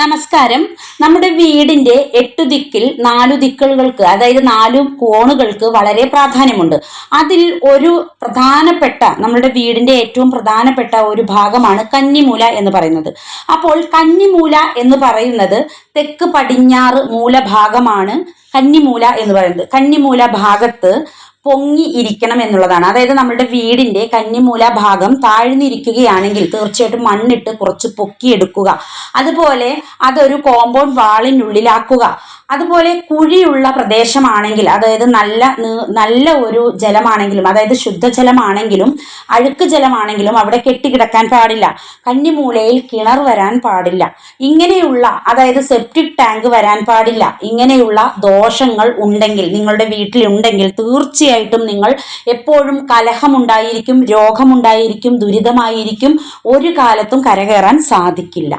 നമസ്കാരം. നമ്മുടെ വീടിന്റെ എട്ടു ദിക്കിൽ നാലു ദിക്കുകൾക്ക് അതായത് നാലു കോണുകൾക്ക് വളരെ പ്രാധാന്യമുണ്ട്. അതിൽ ഒരു പ്രധാനപ്പെട്ട നമ്മുടെ വീടിന്റെ ഏറ്റവും പ്രധാനപ്പെട്ട ഒരു ഭാഗമാണ് കന്നിമൂല എന്ന് പറയുന്നത്. അപ്പോൾ കന്നിമൂല എന്ന് പറയുന്നത് തെക്ക് പടിഞ്ഞാറ് മൂലഭാഗമാണ് കന്നിമൂല എന്ന് പറയുന്നത്. കന്നിമൂല ഭാഗത്ത് പൊങ്ങി ഇരിക്കണം എന്നുള്ളതാണ്. അതായത് നമ്മുടെ വീടിന്റെ കന്നിമൂല ഭാഗം താഴ്ന്നിരിക്കുകയാണെങ്കിൽ തീർച്ചയായിട്ടും മണ്ണിട്ട് കുറച്ച് പൊക്കിയെടുക്കുക. അതുപോലെ അതൊരു കോമ്പൗണ്ട് വാളിനുള്ളിലാക്കുക. അതുപോലെ കുഴിയുള്ള പ്രദേശമാണെങ്കിൽ അതായത് നല്ല നല്ല ഒരു ജലമാണെങ്കിലും അതായത് ശുദ്ധജലമാണെങ്കിലും അഴുക്ക് ജലമാണെങ്കിലും അവിടെ കെട്ടിക്കിടക്കാൻ പാടില്ല. കന്നിമൂലയിൽ കിണർ വരാൻ പാടില്ല. ഇങ്ങനെയുള്ള അതായത് സെപ്റ്റിക് ടാങ്ക് വരാൻ പാടില്ല. ഇങ്ങനെയുള്ള ദോഷങ്ങൾ ഉണ്ടെങ്കിൽ നിങ്ങളുടെ വീട്ടിലുണ്ടെങ്കിൽ തീർച്ചയായിട്ടും നിങ്ങൾ എപ്പോഴും കലഹമുണ്ടായിരിക്കും രോഗമുണ്ടായിരിക്കും ദുരിതമായിരിക്കും ഒരു കാലത്തും കരകയറാൻ സാധിക്കില്ല.